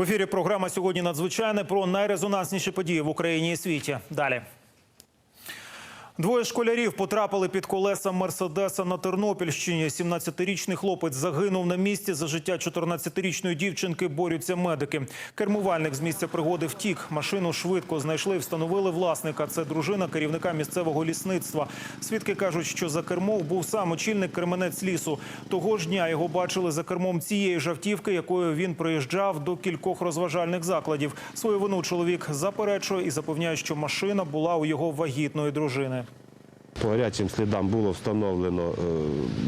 В ефірі програма сьогодні надзвичайне про найрезонансніші події в Україні і світі. Далі. Двоє школярів потрапили під колеса Мерседеса на Тернопільщині. 17-річний хлопець загинув на місці. За життя 14-річної дівчинки борються медики. Кермувальник з місця пригоди втік. Машину швидко знайшли, і встановили власника. Це дружина керівника місцевого лісництва. Свідки кажуть, що за кермом був сам очільник Кременець лісу. Того ж дня його бачили за кермом цієї ж автівки, якою він приїжджав до кількох розважальних закладів. Свою вину чоловік заперечує і запевняє, що машина була у його вагітної дружини. По гарячим слідам було встановлено е,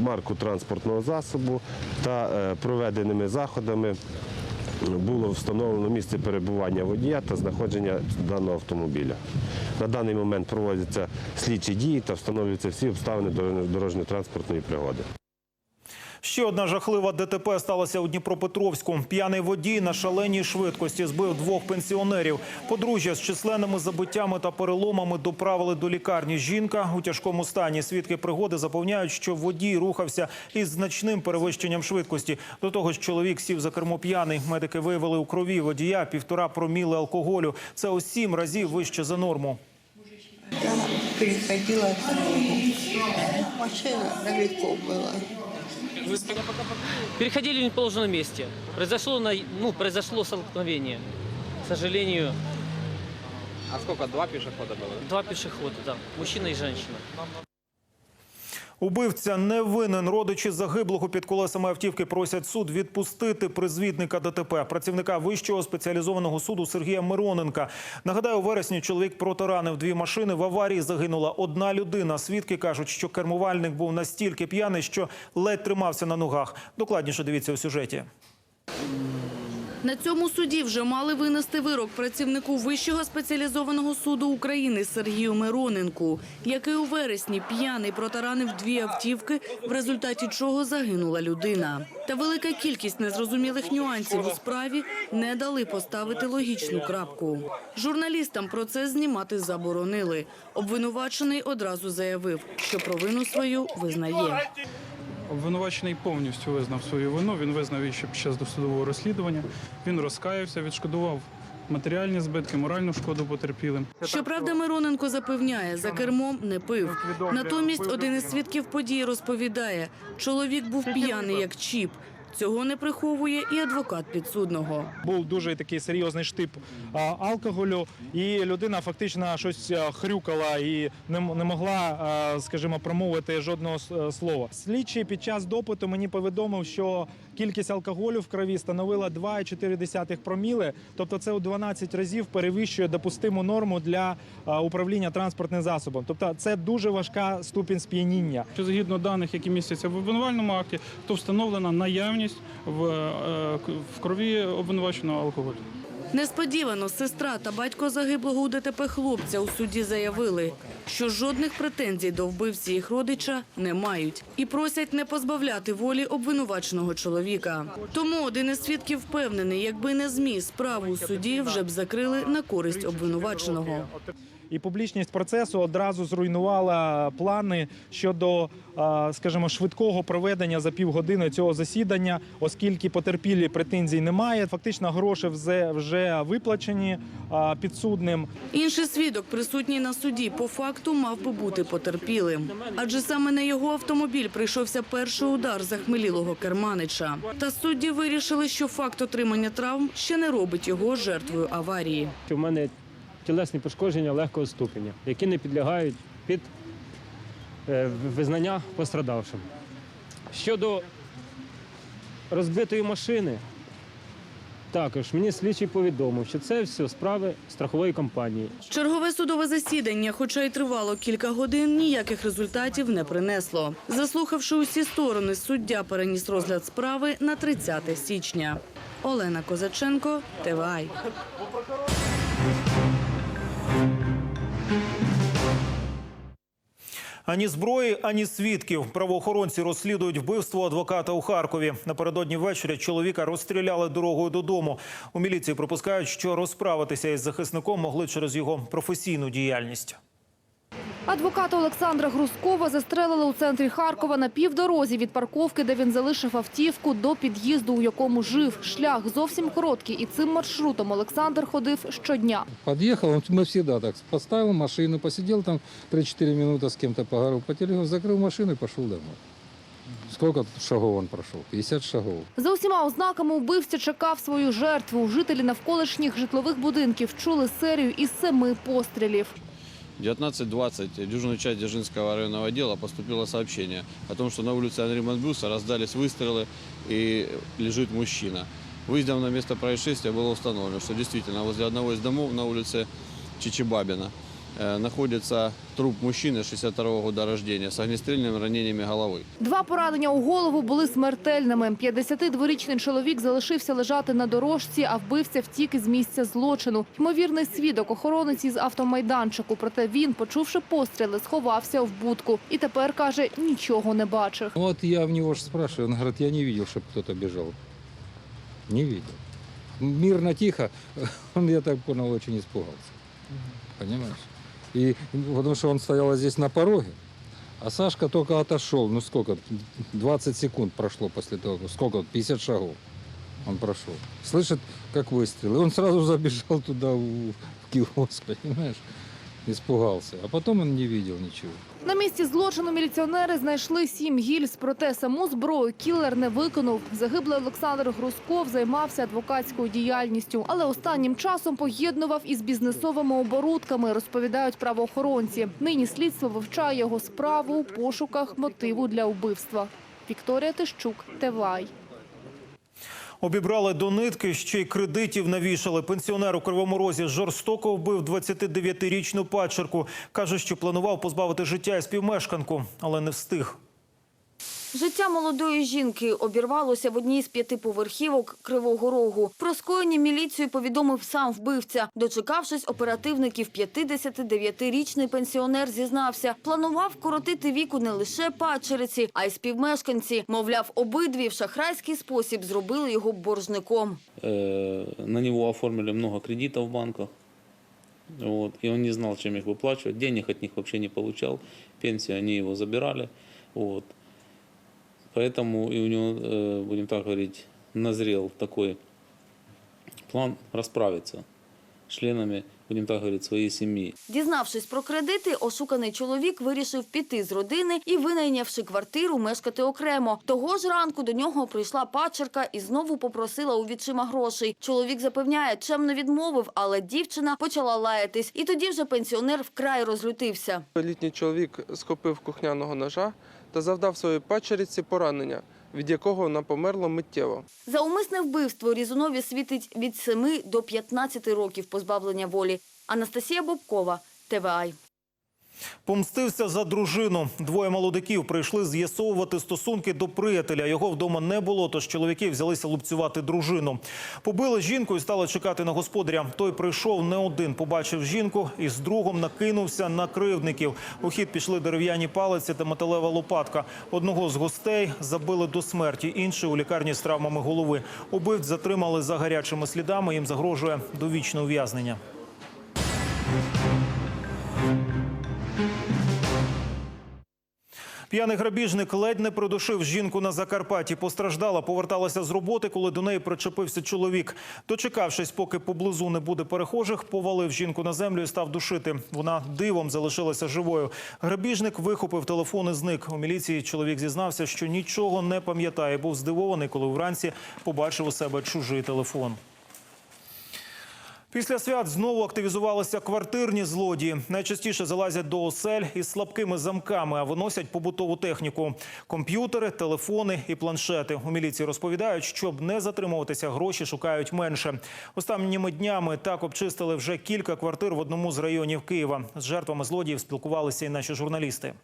марку транспортного засобу та е, проведеними заходами було встановлено місце перебування водія та знаходження даного автомобіля. На даний момент проводяться слідчі дії та встановлюються всі обставини дорожньо-транспортної пригоди. Ще одна жахлива ДТП сталася у Дніпропетровську. П'яний водій на шаленій швидкості збив двох пенсіонерів. Подружжя з численними забиттями та переломами доправили до лікарні. Жінка у тяжкому стані. Свідки пригоди запевняють, що водій рухався із значним перевищенням швидкості. До того ж, чоловік сів за кермо п'яний. Медики виявили у крові водія півтора проміли алкоголю. Це у сім разів вище за норму. Я переходила. Машина далеко была. Переходили в неположенном месте. Произошло, на, ну, произошло столкновение. К сожалению, А сколько, два пешехода было? два пешехода, да, мужчина и женщина. Убивця не винен. Родичі загиблого під колесами автівки просять суд відпустити призвідника ДТП, працівника вищого спеціалізованого суду Сергія Мироненка. Нагадаю, у вересні чоловік протаранив дві машини. В аварії загинула одна людина. Свідки кажуть, що кермувальник був настільки п'яний, що ледь тримався на ногах. Докладніше дивіться у сюжеті. На цьому суді вже мали винести вирок працівнику Вищого спеціалізованого суду України Сергію Мироненку, який у вересні п'яний протаранив дві автівки, в результаті чого загинула людина. Та велика кількість незрозумілих нюансів у справі не дали поставити логічну крапку. Журналістам процес знімати заборонили. Обвинувачений одразу заявив, що провину свою визнає. Обвинувачений повністю визнав свою вину. Він визнав її ще під час досудового розслідування. Він розкаявся, відшкодував матеріальні збитки, моральну шкоду потерпілим. Щоправда, Мироненко запевняє, за кермом не пив. Натомість один із свідків події розповідає, чоловік був п'яний як чіп. Цього не приховує і адвокат підсудного. був дуже такий серйозний штип алкоголю, і людина фактично щось хрюкала і не, могла, скажімо, промовити жодного е, слова. Слідчий під час допиту мені повідомив, що кількість алкоголю в крові становила 2,4 проміли, тобто це у 12 разів перевищує допустиму норму для управління транспортним засобом. Тобто це дуже важка ступінь сп'яніння. Що згідно даних, які містяться в обвинувальному акті, то встановлена наявність в, е, в крові обвинуваченого алкоголю. Несподівано сестра та батько загиблого у ДТП хлопця у суді заявили, що жодних претензій до вбивці їх родича не мають і просять не позбавляти волі обвинуваченого чоловіка. Тому один із свідків впевнений, якби не змі справу у суді вже б закрили на користь обвинуваченого. І публічність процесу одразу зруйнувала плани щодо, а, скажімо, швидкого проведення за півгодини цього засідання, оскільки потерпілі претензій немає. Фактично гроші вже, вже виплачені підсудним. Інший свідок, присутній на суді, по факту мав би бути потерпілим. Адже саме на його автомобіль прийшовся перший удар захмелілого керманича. Та судді вирішили, що факт отримання травм ще не робить його жертвою аварії. У мене тілесні пошкодження легкого ступеня, які не підлягають під е, визнання пострадавшим. Щодо розбитої машини, також мені слідчий повідомив, що це все справи страхової компанії. Чергове судове засідання, хоча й тривало кілька годин, ніяких результатів не принесло. Заслухавши усі сторони, суддя переніс розгляд справи на 30 січня. Олена Козаченко, ТВАЙ. Ані зброї, ані свідків. Правоохоронці розслідують вбивство адвоката у Харкові. Напередодні ввечері чоловіка розстріляли дорогою додому. У міліції припускають, що розправитися із захисником могли через його професійну діяльність. Адвоката Олександра Грузкова застрелили у центрі Харкова на півдорозі від парковки, де він залишив автівку, до під'їзду, у якому жив. Шлях зовсім короткий, і цим маршрутом Олександр ходив щодня. Подъехал, он- мы всегда так, поставил машину, посидел там 3-4 минуты с кем-то поговорил по телефону, закрыл машину и пошел домой. Сколько шагов он прошел? 50 шагов. За усіма ознаками убивця чекав свою жертву. Жителі навколишніх житлових будинків чули серію із семи пострілів. 19.20 в дюжную часть Дзержинского районного отдела поступило сообщение о том, что на улице Анри Монбюса раздались выстрелы и лежит мужчина. Выездом на место происшествия было установлено, что действительно возле одного из домов на улице Чичибабина э, находится труп мужчины 62 года рождения с огнестрельными ранениями головы. Два поранення у голову були смертельними. 52-річний чоловік залишився лежати на дорожці, а вбивця втік із місця злочину. Ймовірний свідок охоронець із автомайданчику. Проте він, почувши постріли, сховався в будку. І тепер, каже, нічого не бачив. Вот я в него же спрашиваю, он говорит, я не видел, чтобы кто-то бежал. Не видел. Мирно, тихо, он, я так понял, очень испугался. Понимаешь? И потому что он стоял здесь на пороге, а Сашка только отошел. Ну сколько? 20 секунд прошло после того, сколько? 50 шагов он прошел. Слышит, как выстрел. И он сразу забежал туда, в, в киоск, понимаешь? Испугался. А потом он не видел ничего. На місці злочину міліціонери знайшли сім гільз, проте саму зброю кілер не виконав. Загиблий Олександр Грузков займався адвокатською діяльністю, але останнім часом поєднував із бізнесовими оборудками, розповідають правоохоронці. Нині слідство вивчає його справу у пошуках мотиву для вбивства. Вікторія Тищук, ТВАЙ. Обібрали до нитки, ще й кредитів навішали. Пенсіонер у Кривому Розі жорстоко вбив 29-річну падчерку. Каже, що планував позбавити життя і співмешканку, але не встиг. Життя молодої жінки обірвалося в одній з п'ятиповерхівок Кривого Рогу. Про скоєння міліцію повідомив сам вбивця. Дочекавшись оперативників, 59-річний пенсіонер зізнався, планував коротити віку не лише падчериці, а й співмешканці. Мовляв, обидві в шахрайський спосіб зробили його боржником. Э, На него оформили много кредитов в банках. Вот, и он не знал, чем их выплачивать. Денег от них вообще не получал. Пенсию они его забирали. Поэтому и у него, э, будем так говорить, назрел такой план расправиться с членами, будем так говорить, своей семьи. Дізнавшись про кредити, ошуканий чоловік вирішив піти з родини і, винайнявши квартиру, мешкати окремо. Того ж ранку до нього прийшла падчерка і знову попросила у відчима грошей. Чоловік запевняє, чемно відмовив, але дівчина почала лаятись. І тоді вже пенсіонер вкрай розлютився. Літній чоловік схопив кухняного ножа та завдав своїй пачеріці поранення, від якого вона померла миттєво. За умисне вбивство Різунові світить від 7 до 15 років позбавлення волі. Анастасія Бобкова, ТВАЙ. Помстився за дружину. Двоє молодиків прийшли з'ясовувати стосунки до приятеля. Його вдома не було, тож чоловіки взялися лупцювати дружину. Побили жінку і стали чекати на господаря. Той прийшов не один, побачив жінку і з другом накинувся на кривдників. У хід пішли дерев'яні палиці та металева лопатка. Одного з гостей забили до смерті, інший у лікарні з травмами голови. Убивць затримали за гарячими слідами. Їм загрожує довічне ув'язнення. П'яний грабіжник ледь не придушив жінку на Закарпатті. Постраждала, поверталася з роботи, коли до неї причепився чоловік. Дочекавшись, поки поблизу не буде перехожих, повалив жінку на землю і став душити. Вона дивом залишилася живою. Грабіжник вихопив телефон і зник. У міліції чоловік зізнався, що нічого не пам'ятає. Був здивований, коли вранці побачив у себе чужий телефон. Після свят знову активізувалися квартирні злодії. Найчастіше залазять до осель із слабкими замками, а виносять побутову техніку: комп'ютери, телефони і планшети. У міліції розповідають, щоб не затримуватися, гроші шукають менше. Останніми днями так обчистили вже кілька квартир в одному з районів Києва. З жертвами злодіїв спілкувалися і наші журналісти.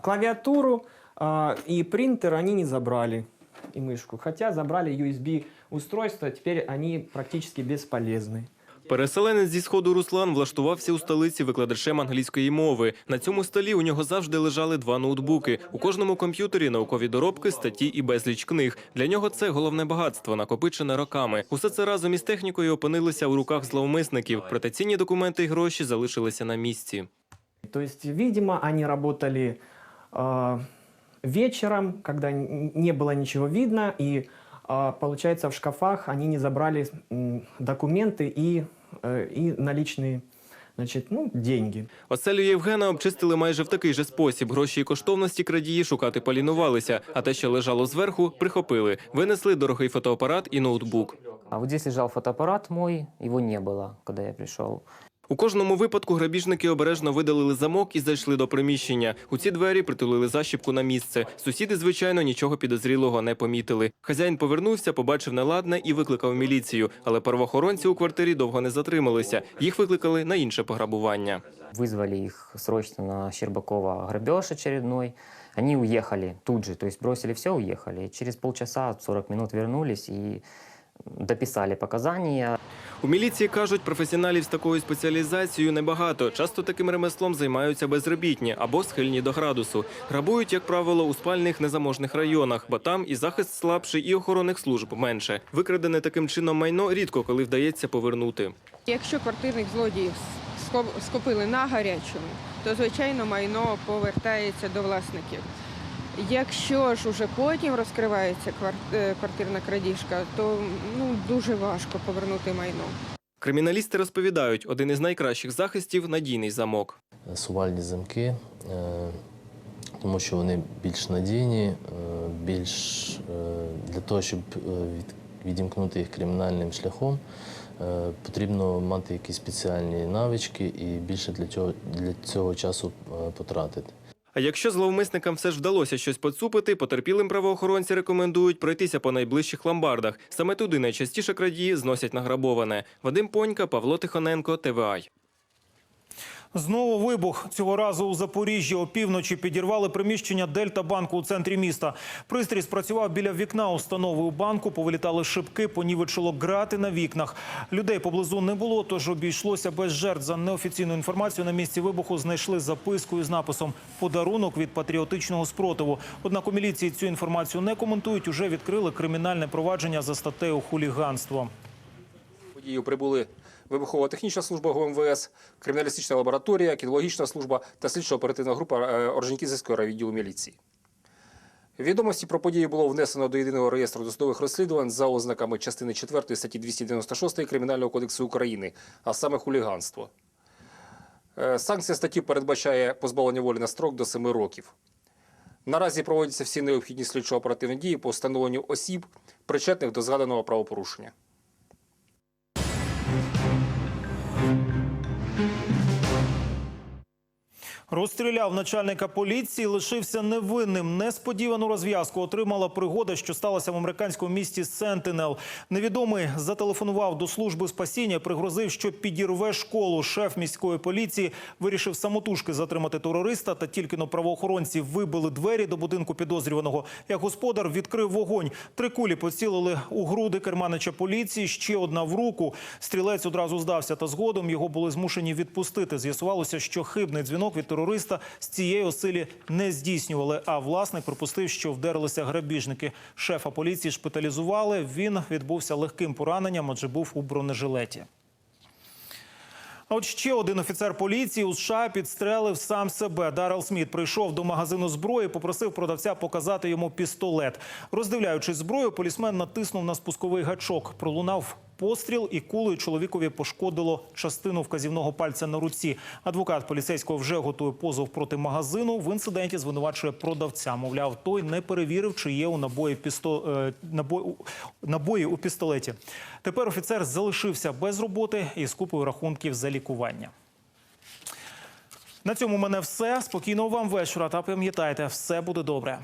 Клавиатуру а, и принтер они не забрали, и мышку. Хотя забрали USB устройства, теперь они практически бесполезны. Переселенець зі сходу Руслан влаштувався у столиці викладачем англійської мови. На цьому столі у нього завжди лежали два ноутбуки. У кожному комп'ютері наукові доробки, статті і безліч книг. Для нього це головне багатство, накопичене роками. Усе це разом із технікою опинилося у руках зловмисників. Проте цінні документи і гроші залишилися на місці. То есть, видимо, они работали э, вечером, когда н- не было ничего видно, и э, получается в шкафах они не забрали м, документы и, э, и наличные значит, ну, деньги. Оселю Євгена обчистили майже в такий же спосіб. Гроші і коштовності крадії шукати полінувалися, а те, що лежало зверху, прихопили. Винесли дорогий фотоапарат і ноутбук. А вот здесь лежал фотоаппарат мой, его не было, когда я пришел. У кожному випадку грабіжники обережно видалили замок і зайшли до приміщення. У ці двері притулили защіпку на місце. Сусіди, звичайно, нічого підозрілого не помітили. Хазяїн повернувся, побачив неладне і викликав міліцію. Але правоохоронці у квартирі довго не затрималися. Їх викликали на інше пограбування. Вызвали их срочно на Щербакова грабеж очередной. Они уехали тут же, то есть бросили все, уехали. Через полчаса, 40 минут вернулись и дописали показания. У міліції кажуть, професіоналів з такою спеціалізацією небагато. Часто таким ремеслом займаються безробітні або схильні до градусу. Грабують, як правило, у спальних незаможних районах, бо там і захист слабший, і охоронних служб менше. Викрадене таким чином майно рідко коли вдається повернути. Якщо квартирних злодіїв ско- скупили на гарячому, то звичайно майно повертається до власників. Якщо ж уже потім розкривається е, квартирна крадіжка, то ну дуже важко повернути майно. Криміналісти розповідають, один із найкращих захистів надійний замок. сувальні замки, е, тому що вони більш надійні, е, більш для того, щоб від- відімкнути їх кримінальним шляхом, потрібно мати якісь спеціальні навички і більше для цього, для цього часу потратити. А якщо зловмисникам все ж вдалося щось поцупити, потерпілим правоохоронці рекомендують пройтися по найближчих ломбардах. Саме туди найчастіше крадії зносять награбоване. Вадим Понька, Павло Тихоненко, ТВА. Знову вибух. Цього разу у Запоріжжі опівночі підірвали приміщення Дельта банку у центрі міста. Пристрій спрацював біля вікна установи у банку. Повилітали шибки, понівечило грати на вікнах. Людей поблизу не було, тож обійшлося без жертв. За неофіційною інформацією на місці вибуху знайшли записку із написом «Подарунок від патріотичного спротиву». Однак у міліції цю інформацію не коментують. Уже відкрили кримінальне провадження за статтею хуліганство. подію прибули вибухово-технічна служба ГУМВС, криміналістична лабораторія, кінологічна служба та слідчо-оперативна група е, Орджонікідзевського райвідділу міліції. Відомості про подію було внесено до єдиного реєстру досудових розслідувань за ознаками частини 4 статті 296 Кримінального кодексу України, а саме хуліганство. Е, Санкція статті передбачає позбавлення волі на строк до 7 років. Наразі проводяться всі необхідні слідчо-оперативні дії по встановленню осіб, причетних до згаданого правопорушення. Розстріляв начальника поліції, лишився невинним. Несподівану розв'язку отримала пригода, що сталася в американському місті Сентинел. Невідомий зателефонував до служби спасіння, пригрозив, що підірве школу. Шеф міської поліції вирішив самотужки затримати терориста. Та тільки но правоохоронці вибили двері до будинку підозрюваного. Як господар відкрив вогонь. Три кулі поцілили у груди керманича поліції. Ще одна в руку. Стрілець одразу здався. Та згодом його були змушені відпустити. З'ясувалося, що хибний дзвінок від терориста з цієї оселі не здійснювали. А власник припустив, що вдерлися грабіжники. Шефа поліції шпиталізували. Він відбувся легким пораненням, адже був у бронежилеті. А от ще один офіцер поліції у США підстрелив сам себе. Даррел Сміт прийшов до магазину зброї, попросив продавця показати йому пістолет. Роздивляючись зброю, полісмен натиснув на спусковий гачок. Пролунав постріл, і кулею чоловікові пошкодило частину вказівного пальця на руці. Адвокат поліцейського вже готує позов проти магазину. В інциденті звинувачує продавця. Мовляв, той не перевірив, чи є у набої пісто... е, набої... набої у пістолеті. Тепер офіцер залишився без роботи і з купою рахунків за лікування. На цьому в мене все. Спокійного вам вечора. Та пам'ятайте, все буде добре.